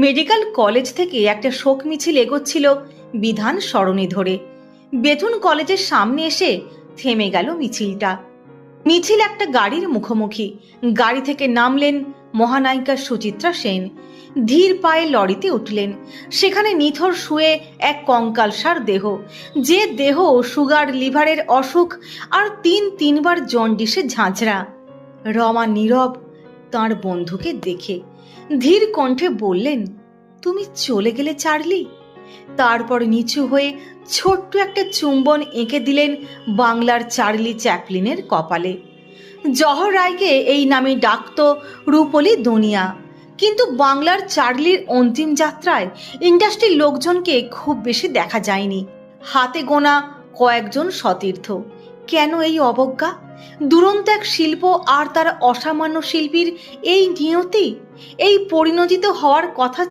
Medical college থেকে একটা শোক মিছিল এগোচ্ছিল বিধান সরণি ধরে। বেথুন কলেজের সামনে এসে থেমে গেল মিছিলটা। মিছিল একটা গাড়ির মুখোমুখি। গাড়ি থেকে নামলেন মহানায়িকা সুচিত্রা সেন। ধীর পায়ে লরিতে উঠলেন। সেখানে নিথর শুয়ে এক কঙ্কালসার দেহ। যে দেহ সুগার, লিভারের অসুখ আর তিন তিনবার জন্ডিসে ঝাঁঝরা। রমা নীরব তার বন্ধুকে দেখে ধীর কণ্ঠে বললেন, তুমি চলে গেলে চার্লি? তারপর নিচু হয়ে ছোট্ট একটা চুম্বন এঁকে দিলেন বাংলার চার্লি চ্যাপলিনের কপালে। জহর রায়কে এই নামে ডাকত রূপলি দুনিয়া। কিন্তু বাংলার চার্লির অন্তিম যাত্রায় ইন্ডাস্ট্রির লোকজনকে খুব বেশি দেখা যায়নি। হাতে গোনা কয়েকজন সতীর্থ। কেন এই অবজ্ঞা? দুরন্ত এক শিল্প আর তার অসামান্য শিল্পীর এই নিয়তি এই পরিণতিত হওয়ার কথা